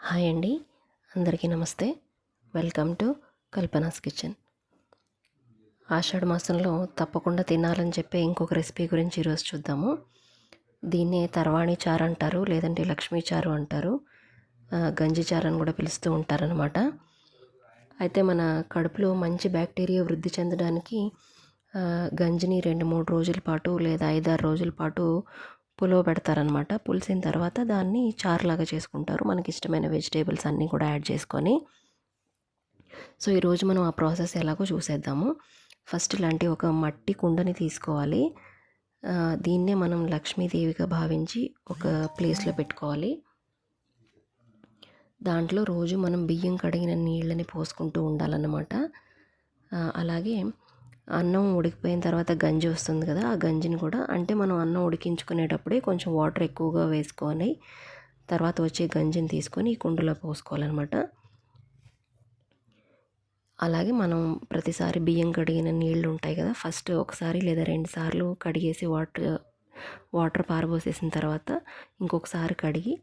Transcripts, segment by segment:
Hi అండి. అందరికీ నమస్తే. Welcome to Kalpana's kitchen. ఆషాఢ మాసంలో తప్పకుండా తినాలని చెప్పే ఇంకొక రెసిపీ గురించి ఈరోజు చూద్దాము. దీన్నే తర్వాణి చారు అంటారు లేదంటే లక్ష్మీ చారు అంటారు. గంజి చారు అని కూడా పిలుస్తూ ఉంటారనమాట అయితే మన కడుపులో మంచి బ్యాక్టీరియా వృద్ధి చెందడానికి గంజిని రెండు మూడు రోజుల పాటు లేదా ఐదారు రోజుల పాటు పులువ పెడతారనమాట పులిసిన తర్వాత దాన్ని చారులాగా చేసుకుంటారు. మనకి ఇష్టమైన వెజిటేబుల్స్ అన్నీ కూడా యాడ్ చేసుకొని. సో ఈరోజు మనం ఆ ప్రాసెస్ ఎలాగో చూసేద్దాము. ఫస్ట్ ఇలాంటి ఒక మట్టి కుండని తీసుకోవాలి. దీన్నే మనం లక్ష్మీదేవిగా భావించి ఒక ప్లేస్లో పెట్టుకోవాలి. దాంట్లో రోజు మనం బియ్యం కడిగిన నీళ్ళని పోసుకుంటూ ఉండాలన్నమాట. అలాగే అన్నం ఉడికిపోయిన తర్వాత గంజి వస్తుంది కదా ఆ గంజిని కూడా అంటే మనం అన్నం ఉడికించుకునేటప్పుడే కొంచెం వాటర్ ఎక్కువగా వేసుకొని తర్వాత వచ్చే గంజిని తీసుకొని ఈ కుండలో పోసుకోవాలన్నమాట. అలాగే మనం ప్రతిసారి బియ్యం కడిగిన నీళ్ళు ఉంటాయి కదా ఫస్ట్ ఒకసారి లేదా రెండు సార్లు కడిగేసి వాటర్ వాటర్ పారబోసేసిన తర్వాత ఇంకొకసారి కడిగి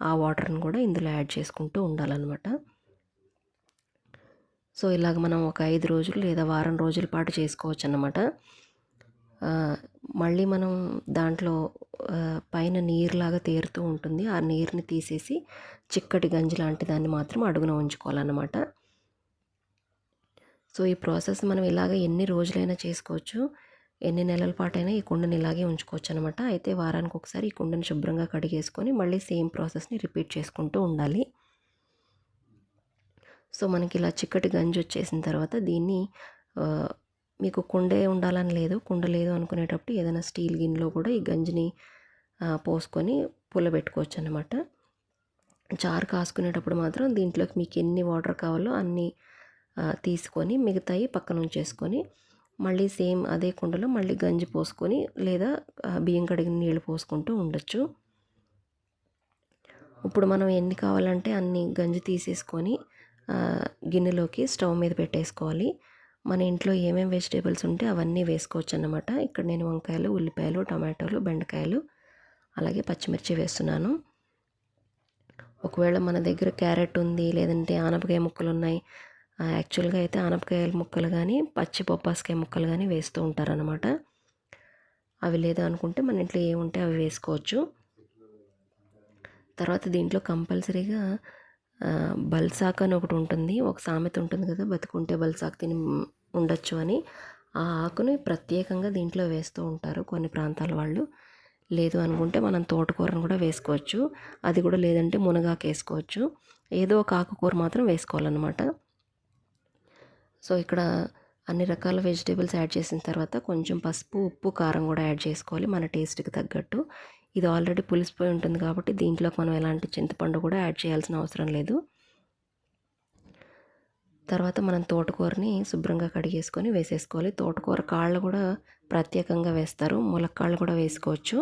ఆ వాటర్ని కూడా ఇందులో యాడ్ చేసుకుంటూ ఉండాలన్నమాట. సో ఇలాగ మనం ఒక ఐదు రోజులు లేదా వారం రోజుల పాటు చేసుకోవచ్చు అన్నమాట మళ్ళీ మనం దాంట్లో పైన నీరులాగా తేరుతూ ఉంటుంది. ఆ నీరుని తీసేసి చిక్కటి గంజి లాంటి దాన్ని మాత్రం అడుగున ఉంచుకోవాలన్నమాట. సో ఈ ప్రాసెస్ మనం ఇలాగ ఎన్ని రోజులైనా చేసుకోవచ్చు. ఎన్ని నెలల పాటైనా ఈ కుండని ఇలాగే ఉంచుకోవచ్చు అనమాట అయితే వారానికి ఒకసారి ఈ కుండని శుభ్రంగా కడిగేసుకొని మళ్ళీ సేమ్ ప్రాసెస్ని రిపీట్ చేసుకుంటూ ఉండాలి. సో మనకి ఇలా చిక్కటి గంజి వచ్చేసిన తర్వాత దీన్ని మీకు కుండే ఉండాలని లేదు కుండ లేదు అనుకునేటప్పుడు ఏదైనా స్టీల్ గిన్నెలో కూడా ఈ గంజిని పోసుకొని పుల్లబెట్టుకోవచ్చు అనమాట చారు కాసుకునేటప్పుడు మాత్రం దీంట్లోకి మీకు ఎన్ని వాటర్ కావాలో అన్ని తీసుకొని మిగతాయి పక్కన ఉంచేసుకొని మళ్ళీ సేమ్ అదే కుండలో మళ్ళీ గంజి పోసుకొని లేదా బియ్యం కడిగిన నీళ్ళు పోసుకుంటూ ఉండొచ్చు. ఇప్పుడు మనం ఎన్ని కావాలంటే అన్ని గంజి తీసేసుకొని గిన్నెలోకి స్టవ్ మీద పెట్టేసుకోవాలి. మన ఇంట్లో ఏమేమి వెజిటేబుల్స్ ఉంటే అవన్నీ వేసుకోవచ్చు అన్నమాట ఇక్కడ నేను వంకాయలు ఉల్లిపాయలు టమాటోలు బెండకాయలు అలాగే పచ్చిమిర్చి వేస్తున్నాను. ఒకవేళ మన దగ్గర క్యారెట్ ఉంది లేదంటే ఆనపకాయ ముక్కలు ఉన్నాయి యాక్చువల్గా అయితే ఆనపకాయల ముక్కలు కానీ పచ్చి బొప్పాసకాయ ముక్కలు కానీ వేస్తూ ఉంటారనమాట అవి లేదు అనుకుంటే మన ఇంట్లో ఏముంటే అవి వేసుకోవచ్చు. తర్వాత దీంట్లో కంపల్సరీగా బల్సాక్ అని ఒకటి ఉంటుంది. ఒక సామెత ఉంటుంది కదా బతుకుంటే బల్సాక్ తిని ఉండొచ్చు అని. ఆ ఆకుని ప్రత్యేకంగా దీంట్లో వేస్తూ ఉంటారు కొన్ని ప్రాంతాల వాళ్ళు. లేదు అనుకుంటే మనం తోటకూరను కూడా వేసుకోవచ్చు. అది కూడా లేదంటే మునగాకు వేసుకోవచ్చు. ఏదో ఒక ఆకుకూర మాత్రం వేసుకోవాలన్నమాట. సో ఇక్కడ అన్ని రకాల వెజిటేబుల్స్ యాడ్ చేసిన తర్వాత కొంచెం పసుపు ఉప్పు కారం కూడా యాడ్ చేసుకోవాలి మన టేస్ట్కి తగ్గట్టు. ఇది ఆల్రెడీ పులిసిపోయి ఉంటుంది కాబట్టి దీంట్లోకి మనం ఎలాంటి చింతపండు కూడా యాడ్ చేయాల్సిన అవసరం లేదు. తర్వాత మనం తోటకూరని శుభ్రంగా కడిగేసుకొని వేసేసుకోవాలి. తోటకూర కాళ్ళు కూడా ప్రత్యేకంగా వేస్తారు. ములక్కాళ్ళు కూడా వేసుకోవచ్చు.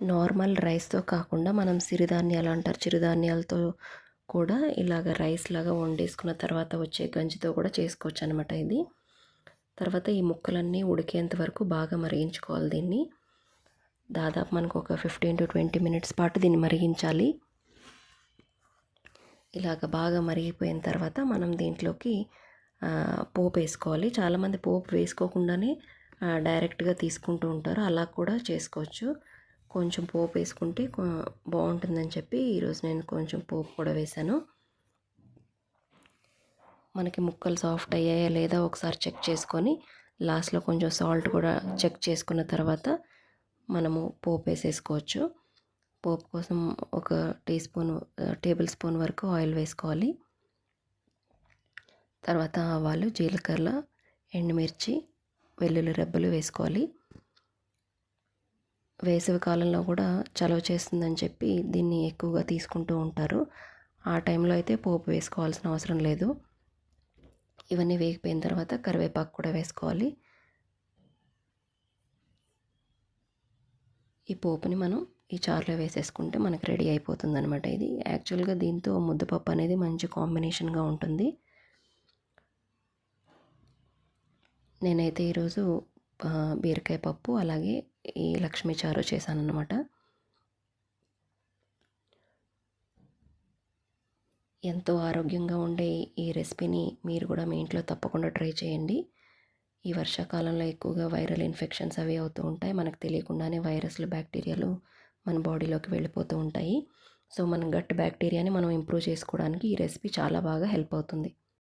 నార్మల్ రైస్తో కాకుండా మనం సిరిధాన్యాలు అంటారు చిరుధాన్యాలతో కూడా ఇలాగ రైస్ లాగా వండేసుకున్న తర్వాత వచ్చే గంజితో కూడా చేసుకోవచ్చు అనమాట ఇది. తర్వాత ఈ ముక్కలన్నీ ఉడికేంత వరకు బాగా మరిగించుకోవాలి దీన్ని. దాదాపు మనకు ఒక ఫిఫ్టీన్ టు ట్వంటీ మినిట్స్ పాటు దీన్ని మరిగించాలి. ఇలాగ బాగా మరిగిపోయిన తర్వాత మనం దీంట్లోకి పోపు వేసుకోవాలి. చాలామంది పోపు వేసుకోకుండానే డైరెక్ట్గా తీసుకుంటూ ఉంటారు. అలా కూడా చేసుకోవచ్చు. కొంచెం పోపు వేసుకుంటే బాగుంటుందని చెప్పి ఈరోజు నేను కొంచెం పోపు కూడా వేశాను. మనకి ముక్కలు సాఫ్ట్ అయ్యాయా లేదా ఒకసారి చెక్ చేసుకొని లాస్ట్లో కొంచెం సాల్ట్ కూడా చెక్ చేసుకున్న తర్వాత మనము పోపు వేసేసుకోవచ్చు. పోపు కోసం ఒక టీ స్పూన్ టేబుల్ స్పూన్ వరకు ఆయిల్ వేసుకోవాలి. తర్వాత ఆవాలు జీలకర్ర ఎండుమిర్చి వెల్లుల్లి రెబ్బలు వేసుకోవాలి. వేసవి కాలంలో కూడా చలవ చేస్తుందని చెప్పి దీన్ని ఎక్కువగా తీసుకుంటూ ఉంటారు. ఆ టైంలో అయితే పోపు వేసుకోవాల్సిన అవసరం లేదు. ఇవన్నీ వేగిపోయిన తర్వాత కరివేపాకు కూడా వేసుకోవాలి. ఈ పోపుని మనం ఈ చారులో వేసేసుకుంటే మనకి రెడీ అయిపోతుంది అనమాట ఇది. యాక్చువల్గా దీంతో ముద్దపప్పు అనేది మంచి కాంబినేషన్గా ఉంటుంది. నేనైతే ఈరోజు బీరకాయ పప్పు అలాగే ఈ లక్ష్మీ చారు చేశాను ఎంతో ఆరోగ్యంగా ఉండే ఈ రెసిపీని మీరు కూడా మీ ఇంట్లో తప్పకుండా ట్రై చేయండి. ఈ వర్షాకాలంలో ఎక్కువగా వైరల్ ఇన్ఫెక్షన్స్ అవి అవుతూ ఉంటాయి. మనకు తెలియకుండానే వైరస్లు బ్యాక్టీరియాలు మన బాడీలోకి వెళ్ళిపోతూ ఉంటాయి. సో మన గట్ బ్యాక్టీరియాని మనం ఇంప్రూవ్ చేసుకోవడానికి ఈ రెసిపీ చాలా బాగా హెల్ప్ అవుతుంది.